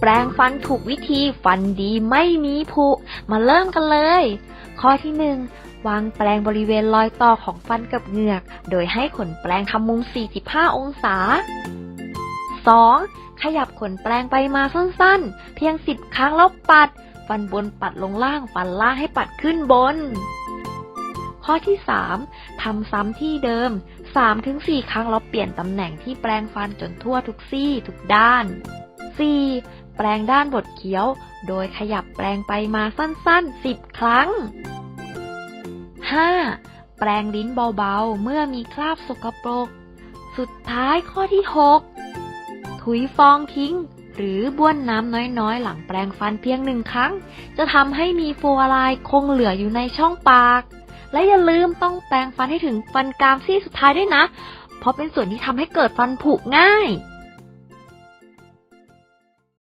แปรงฟันถูกวิธีฟันดีไม่มีผุ มาเริ่มกันเลย ข้อที่หนึ่งวางแปรงบริเวณรอยต่อของฟันกับเหงือก โดยให้ขนแปรงทำมุม 45 องศา 2. ขยับขนแปรงไปมาสั้นๆ เพียง 10 ครั้งแล้วปัด ฟันบนปัดลงล่าง ฟันล่างให้ปัดขึ้นบน ข้อที่ 3. ทำซ้ำที่เดิม 3-4 ครั้งแล้วเปลี่ยนตำแหน่งที่แปรงฟันจนทั่วทุกซี่ทุกด้าน 4. แปรงด้านบดเคี้ยว โดยขยับแปรงไปมาสั้นๆ 10 ครั้ง 5. แปรงลิ้นเบาๆ เมื่อมีคราบสกปรก สุดท้ายข้อที่ 6 ถุยฟองทิ้ง หรือบ้วนน้ำน้อยๆ หลังแปรงฟันเพียงหนึ่งครั้ง จะทำให้มีฟลูออไรด์คงเหลืออยู่ในช่องปาก และอย่าลืมต้องแปรงฟันให้ถึงฟันกรามซี่สุดท้ายด้วยนะ เพราะเป็นส่วนที่ทำให้เกิดฟันผุง่าย